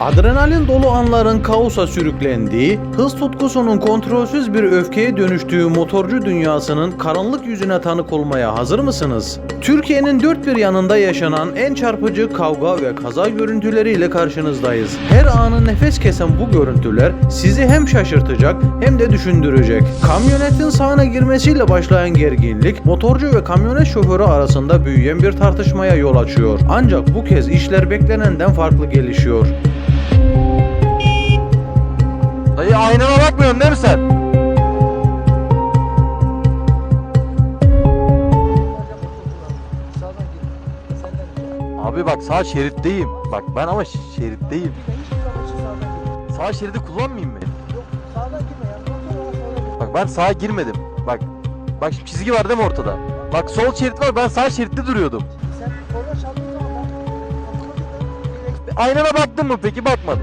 Adrenalin dolu anların kaosa sürüklendiği, hız tutkusunun kontrolsüz bir öfkeye dönüştüğü motorcu dünyasının karanlık yüzüne tanık olmaya hazır mısınız? Türkiye'nin dört bir yanında yaşanan en çarpıcı kavga ve kaza görüntüleriyle karşınızdayız. Her anı nefes kesen bu görüntüler sizi hem şaşırtacak hem de düşündürecek. Kamyonetin sağına girmesiyle başlayan gerginlik, motorcu ve kamyonet şoförü arasında büyüyen bir tartışmaya yol açıyor. Ancak bu kez işler beklenenden farklı gelişiyor. Dayı aynana bakmıyorsun değil mi sen? Abi bak sağ şeritteyim. Bak ben ama şeritteyim. Sağ şeridi kullanmayayım mı? Yok sağdan girme ya. Bak ben sağa girmedim. Bak. Bak şimdi çizgi var değil mi ortada? Bak sol şerit var ben sağ şeritte duruyordum. Sen ben otomatikten direkt Aynana baktın mı peki bakmadım.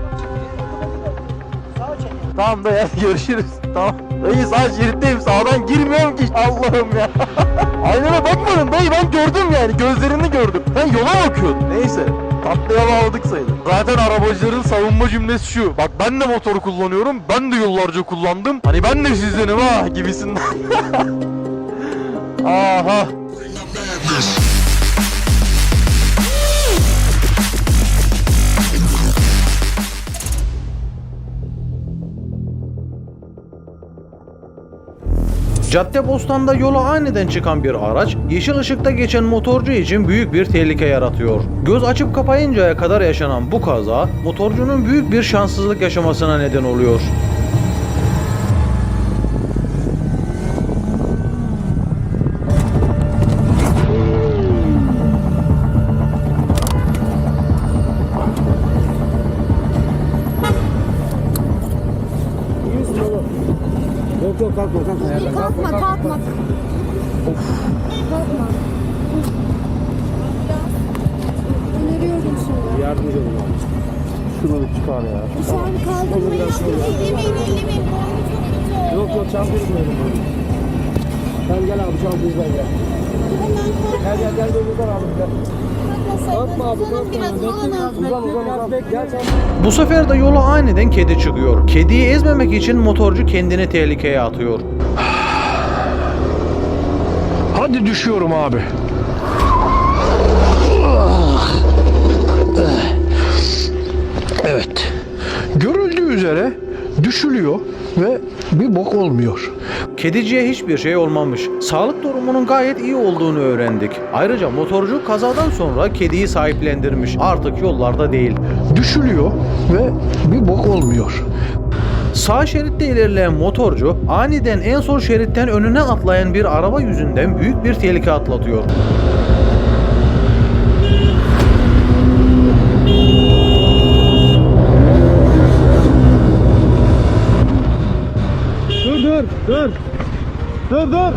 Tamam dayı hadi görüşürüz. Tamam. Dayı sağ şeritteyim sağdan girmiyorum ki. Allah'ım ya. Aynana bakmadın dayı ben gördüm yani gözlerini gördüm. Ben yola bakıyordum. Neyse. Tatlıya bağladık sayılır. Zaten arabacıların savunma cümlesi şu. Bak ben de motoru kullanıyorum. Ben de yıllarca kullandım. Hani ben de sizdenim ha gibisinden. Aha. Caddebostan'da yola aniden çıkan bir araç, yeşil ışıkta geçen motorcu için büyük bir tehlike yaratıyor. Göz açıp kapayıncaya kadar yaşanan bu kaza, motorcunun büyük bir şanssızlık yaşamasına neden oluyor. Kalkma kalkma. Yerden. Kalkma. Öneriyorum şimdi. Yardımcı olun abi. Bir çıkar ya. Dışarı kaldırmayın. Ellemeyin ellemeyin. Yok yok çantayı koyalım. Sen gel abi çantayı ver gel. Gel gel gel gel buradan abi gel. Bu sefer de yola aniden kedi çıkıyor. Kediyi ezmemek için motorcu kendini tehlikeye atıyor. Hadi düşüyorum abi. Evet. Görüldüğü üzere düşülüyor ve bir bok olmuyor. Kediciye hiçbir şey olmamış. Sağlık durumunun gayet iyi olduğunu öğrendik. Ayrıca motorcu kazadan sonra kediyi sahiplendirmiş. Artık yollarda değil. Düşülüyor ve bir bok olmuyor. Sağ şeritte ilerleyen motorcu aniden en sol şeritten önüne atlayan bir araba yüzünden büyük bir tehlike atlatıyor. Dur dur dur. Dur dur.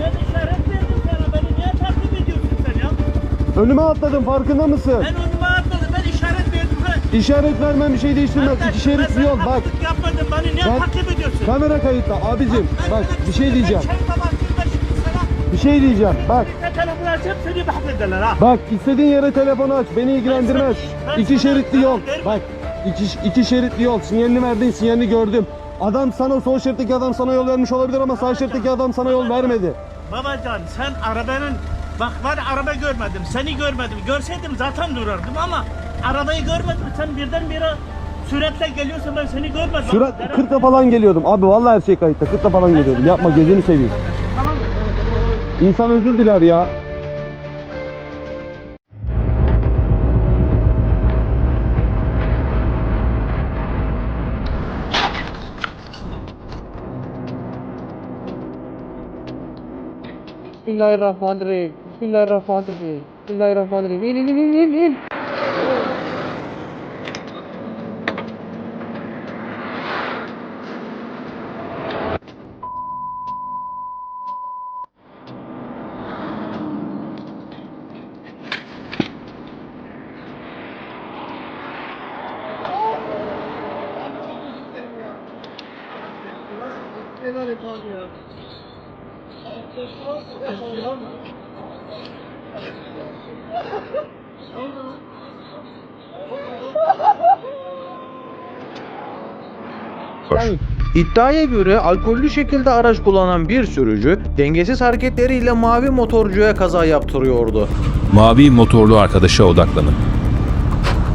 Ben işaret verdim sana. Beni niye takip ediyorsun sen ya? Önüme atladın farkında mısın? Ben önüme atladım. Ben işaret verdim. Ben, İşaret vermem bir şey değiştirmez. İki ben şerit sana yol bak. haksızlık yapmadım. Beni niye Ben- takip ediyorsun? Kamera kayıtta abicim. Ben Bak bir şey diyeceğim. Ben şimdi sana Bir şey diyeceğim. Bak bir telefon açıp seni bahsederler ha. bak istediğin yere telefonu aç. Beni ilgilendirmez. Ben İki şeritli yol. ben- Bak iki, iki şeritli yol. Sinyalini verdin sinyalini gördüm. Adam sana sol şeritteki adam sana yol vermiş olabilir ama sağ şeritteki adam sana yol vermedi. Babacan sen arabanın Bak ben araba görmedim. Seni görmedim. Görseydim zaten durardım ama arabayı görmedim. Sen birdenbire süratle geliyorsun ben seni görmedim. Sürat Beraber- 40'la falan geliyordum. Abi vallahi her şey kayıtta. 40'la falan geliyordum. Yapma gözünü seveyim. İnsan özür diler ya. Bismillahirrahmanirrahim. Bismillahirrahmanirrahim. Bismillahirrahmanirrahim. İn in in in in. sebep oluyor. Yani iddiaya göre alkollü şekilde araç kullanan bir sürücü dengesiz hareketleriyle mavi motorcuya kaza yaptırıyordu. Mavi motorlu arkadaşa odaklanın.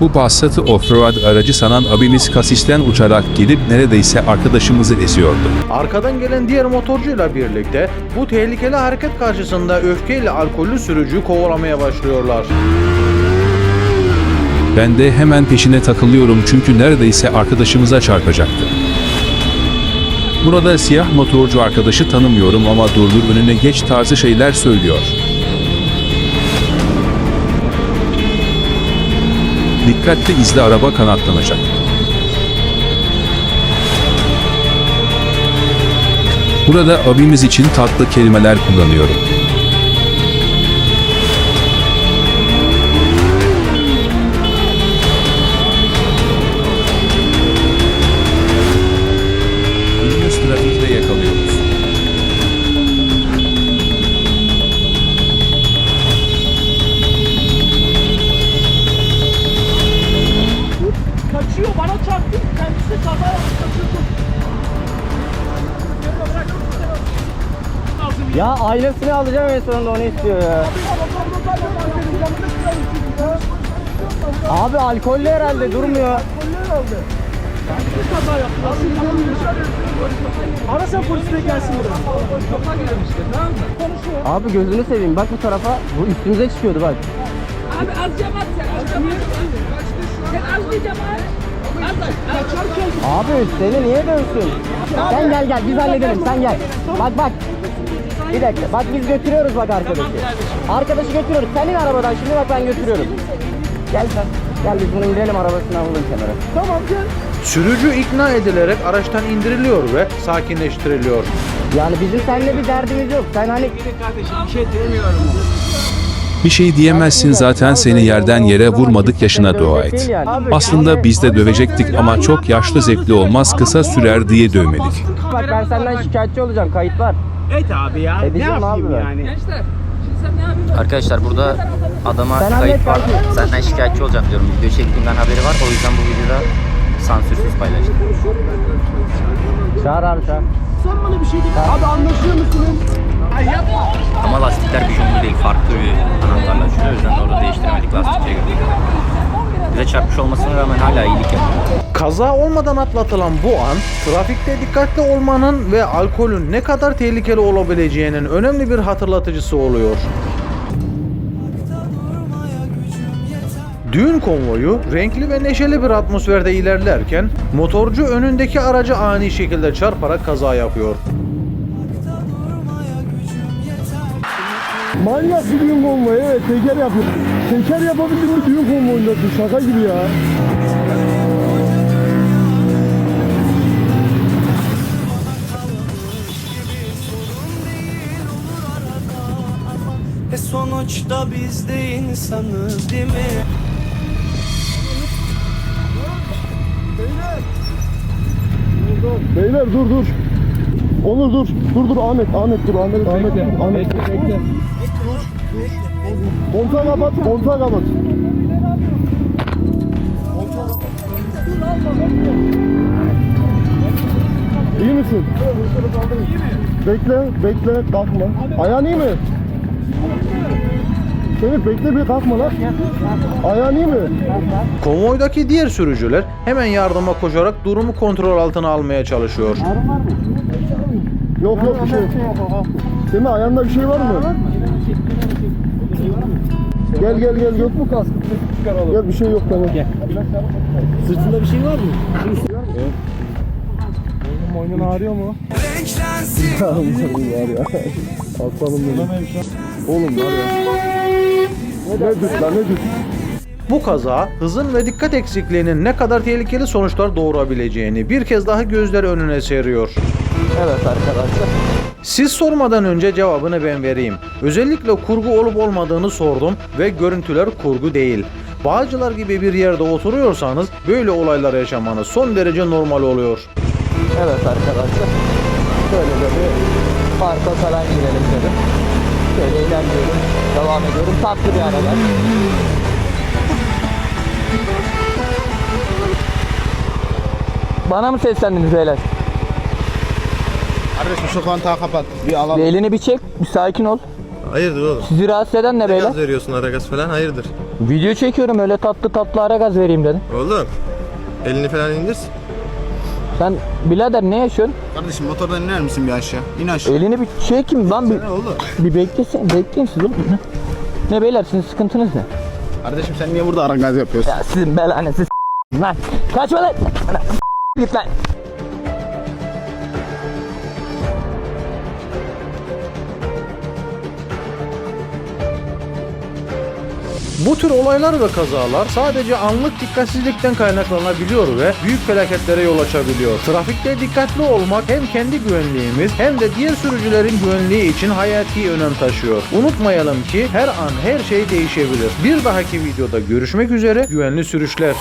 Bu Passat'ı offroad aracı sanan abimiz kasisten uçarak gelip neredeyse arkadaşımızı eziyordu. Arkadan gelen diğer motorcuyla birlikte bu tehlikeli hareket karşısında öfkeyle alkollü sürücüyü kovalamaya başlıyorlar. Ben de hemen peşine takılıyorum çünkü neredeyse arkadaşımıza çarpacaktı. Burada siyah motorcu arkadaşı tanımıyorum ama durdur önüne geç tarzı şeyler söylüyor. Dikkatli izle araba kanatlanacak. Burada abimiz için tatlı kelimeler kullanıyorum. Ya ailesini alacağım en sonunda onu istiyor ya. Abi alkollü herhalde durmuyor. Arasa polisine gelsin buraya. Abi gözünü seveyim bak bu tarafa. Bu üstümüze çıkıyordu bak. Abi az cemaat sen az cemaat. Sen az bir cemaat. Az Abi seni niye dövsün? Sen gel gel biz halledelim sen gel. Bak bak. Bir dakika bak biz götürüyoruz bak arkadaşı. Arkadaşı götürüyoruz. Sen in arabadan şimdi bak ben götürüyorum. Gel sen. Gel biz bunu indirelim arabasına alalım kenara. Tamam gel. Sürücü ikna edilerek araçtan indiriliyor ve sakinleştiriliyor. Yani bizim seninle bir derdimiz yok. Sen hani Bir şey diyemezsin zaten seni yerden yere vurmadık yaşına dua et. Aslında biz de dövecektik ama çok yaşlı zevkli olmaz kısa sürer diye dövmedik. bak ben senden şikayetçi olacağım. Kayıt var. Et abi ya. Edeceğim ne yapayım abi ben. yani? Gençler. Şimdi sen ne yapıyorsun? Arkadaşlar burada adama Sen kayıt var. kanki. Senden şikayetçi olacağım diyorum. Video çektiğimden haberi var. O yüzden bu videoda sansürsüz paylaştım. Çağır abi çağır. Sen bana bir şey de. Abi anlaşıyor musunuz? Ay yapma. Ama lastikler bijonlu değil. Farklı bir anahtarla. O yüzden de orada değiştiremedik lastikçiye götürdük. Bize çarpmış olmasına rağmen hala iyilik yapıyor. Kaza olmadan atlatılan bu an, trafikte dikkatli olmanın ve alkolün ne kadar tehlikeli olabileceğinin önemli bir hatırlatıcısı oluyor. Düğün konvoyu renkli ve neşeli bir atmosferde ilerlerken motorcu önündeki araca ani şekilde çarparak kaza yapıyor. Manyak bir düğün konvoyu evet teker yapıyor. Teker yapabildim mi düğün konvoyunda şaka gibi ya. E sonuçta biz de insanız değil mi? Beyler dur dur. Onur dur. Dur dur Ahmet. Ahmet dur. Ahmet. Ahmet. Ahmet. Kontağı kapat. Kontağı kapat. İyi misin? Bekle, bekle, kalkma. Ayağın iyi mi? Semih bekle bir kalkma lan. Ayağın iyi mi? Konvoydaki diğer sürücüler hemen yardıma koşarak durumu kontrol altına almaya çalışıyor. Yok yok bir şey yok. Semih ayağında bir şey var mı? Gel gel gel yok mu kask? Gel bir şey yok tamam. Gel. Sırtında bir şey var mı? Boynun ağrıyor mu? Renklensin Oğlum var ya. Aslanım benim. Oğlum var ya. Ne düt lan ne düt. Bu kaza hızın ve dikkat eksikliğinin ne kadar tehlikeli sonuçlar doğurabileceğini bir kez daha gözler önüne seriyor. Evet arkadaşlar. Siz sormadan önce cevabını ben vereyim. Özellikle kurgu olup olmadığını sordum ve görüntüler kurgu değil. Bağcılar gibi bir yerde oturuyorsanız böyle olaylar yaşamanız son derece normal oluyor. Evet arkadaşlar. De bir parka falan girelim dedim. Şöyle ilerliyorum. Devam ediyorum. Tatlı bir araba. Bana mı seslendiniz beyler? Kardeşim şu kontağı kapat. Bir alalım. Bir elini bir çek, bir sakin ol. Hayırdır oğlum? Sizi rahatsız eden ne beyler? veriyorsun ara gaz falan hayırdır? Video çekiyorum öyle tatlı tatlı ara gaz vereyim dedim. Oğlum elini falan indirsin. Sen birader ne yaşıyorsun? Kardeşim motordan iner misin bir aşağı? İn aşağı. Elini bir çekeyim lan bir, oğlum? bir beklesin, bekleyin siz oğlum. Ne? Ne beyler sizin sıkıntınız ne? Kardeşim sen niye burada ara gaz yapıyorsun? Ya sizin belanı siz lan. Kaçma lan. Git lan. Bu tür olaylar ve kazalar sadece anlık dikkatsizlikten kaynaklanabiliyor ve büyük felaketlere yol açabiliyor. Trafikte dikkatli olmak hem kendi güvenliğimiz hem de diğer sürücülerin güvenliği için hayati önem taşıyor. Unutmayalım ki her an her şey değişebilir. Bir dahaki videoda görüşmek üzere güvenli sürüşler.